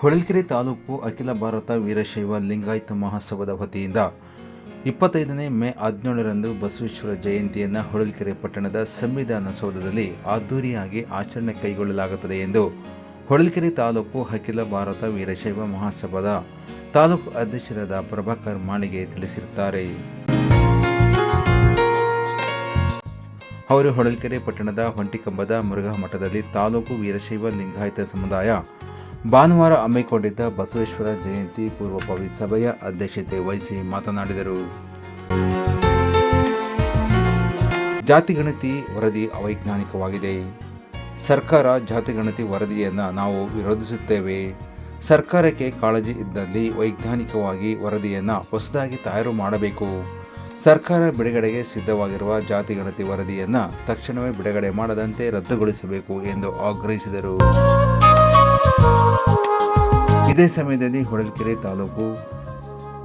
ಹೊಳಲ್ಕೆರೆ ತಾಲೂಕು ಅಖಿಲ ಭಾರತ ವೀರಶೈವ ಲಿಂಗಾಯತ ಮಹೋತ್ಸವದ ವತಿಯಿಂದ ಇಪ್ಪತ್ತೈದನೇ ಮೇ ಹದಿನೇಳರಂದು ಬಸವೇಶ್ವರ ಜಯಂತಿಯನ್ನು ಹೊಳಲ್ಕೆರೆ ಪಟ್ಟಣದ ಸಂವಿಧಾನ ಸೌಧದಲ್ಲಿ ಅದ್ದೂರಿಯಾಗಿ ಆಚರಣೆ ಕೈಗೊಳ್ಳಲಾಗುತ್ತದೆ ಎಂದು ಹೊಳಲ್ಕೆರೆ ತಾಲೂಕು ಅಖಿಲ ಭಾರತ ವೀರಶೈವ ಮಹಾಸಭಾದ ತಾಲೂಕು ಅಧ್ಯಕ್ಷರಾದ ಪ್ರಭಾಕರ್ ಮಾಳಿಗೆ ತಿಳಿಸಿರುತ್ತಾರೆ. ಅವರು ಹೊಳಲ್ಕೆರೆ ಪಟ್ಟಣದ ಹೊಂಟಿಕಂಬದ ಮುರುಘಾ ಮಠದಲ್ಲಿ ತಾಲೂಕು ವೀರಶೈವ ಲಿಂಗಾಯತ ಸಮುದಾಯ ಭಾನುವಾರ ಹಮ್ಮಿಕೊಂಡಿದ್ದ ಬಸವೇಶ್ವರ ಜಯಂತಿ ಪೂರ್ವಭಾವಿ ಸಭೆಯ ಅಧ್ಯಕ್ಷತೆ ವಹಿಸಿ ಮಾತನಾಡಿದರು. ಜಾತಿಗಣತಿ ವರದಿ ಅವೈಜ್ಞಾನಿಕವಾಗಿದೆ. ಸರ್ಕಾರ ಜಾತಿಗಣತಿ ವರದಿಯನ್ನು ನಾವು ವಿರೋಧಿಸುತ್ತೇವೆ. ಸರ್ಕಾರಕ್ಕೆ ಕಾಳಜಿ ಇದ್ದಲ್ಲಿ ವೈಜ್ಞಾನಿಕವಾಗಿ ವರದಿಯನ್ನು ಹೊಸದಾಗಿ ತಯಾರು ಮಾಡಬೇಕು. ಸರ್ಕಾರ ಬಿಡುಗಡೆಗೆ ಸಿದ್ಧವಾಗಿರುವ ಜಾತಿಗಣತಿ ವರದಿಯನ್ನು ತಕ್ಷಣವೇ ಬಿಡುಗಡೆ ಮಾಡದಂತೆ ರದ್ದುಗೊಳಿಸಬೇಕು ಎಂದು ಆಗ್ರಹಿಸಿದರು. ಇದೇ ಸಮಯದಲ್ಲಿ ಹೊಳಲ್ಕೆರೆ ತಾಲೂಕು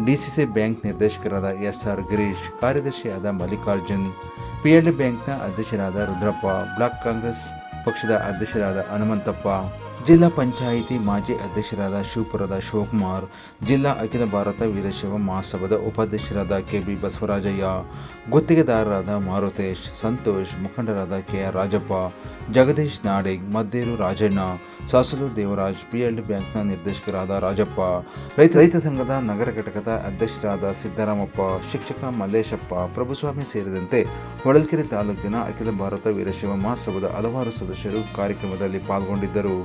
ಡಿಸಿಸಿ ಬ್ಯಾಂಕ್ ನಿರ್ದೇಶಕರಾದ ಎಸ್ ಆರ್ ಗಿರೀಶ್ ಕಾರ್ಯದರ್ಶಿಯಾದ ಮಲ್ಲಿಕಾರ್ಜುನ್, ಪಿಎಲ್ಡಿ ಬ್ಯಾಂಕ್ನ ಅಧ್ಯಕ್ಷರಾದ ರುದ್ರಪ್ಪ, ಬ್ಲಾಕ್ ಕಾಂಗ್ರೆಸ್ ಪಕ್ಷದ ಅಧ್ಯಕ್ಷರಾದ ಹನುಮಂತಪ್ಪ ಜಿಲ್ಲಾ ಪಂಚಾಯಿತಿ ಮಾಜಿ ಅಧ್ಯಕ್ಷರಾದ ಶಿವಪುರದ ಶಿವಕುಮಾರ್, ಜಿಲ್ಲಾ ಅಖಿಲ ಭಾರತ ವೀರಶೈವ ಮಹಾಸಭಾದ ಉಪಾಧ್ಯಕ್ಷರಾದ ಕೆಬಿ ಬಸವರಾಜಯ್ಯ, ಗುತ್ತಿಗೆದಾರರಾದ ಮಾರುತೇಶ್, ಸಂತೋಷ್, ಮುಖಂಡರಾದ K R Rajappa, Jagadish Nadig, Madderu Rajanna, Sasalu Devaraj PLD ಬ್ಯಾಂಕ್ನ ನಿರ್ದೇಶಕರಾದ ರಾಜಪ್ಪ, ರೈತ ರೈತ ಸಂಘದ ನಗರ ಘಟಕದ ಅಧ್ಯಕ್ಷರಾದ ಸಿದ್ದರಾಮಪ್ಪ, ಶಿಕ್ಷಕ ಮಲ್ಲೇಶಪ್ಪ, ಪ್ರಭುಸ್ವಾಮಿ ಸೇರಿದಂತೆ ಹೊಳಲ್ಕೆರೆ ತಾಲೂಕಿನ ಅಖಿಲ ಭಾರತ ವೀರಶೈವ ಮಹಾಸಭದ ಹಲವಾರು ಸದಸ್ಯರು ಕಾರ್ಯಕ್ರಮದಲ್ಲಿ ಪಾಲ್ಗೊಂಡಿದ್ದರು.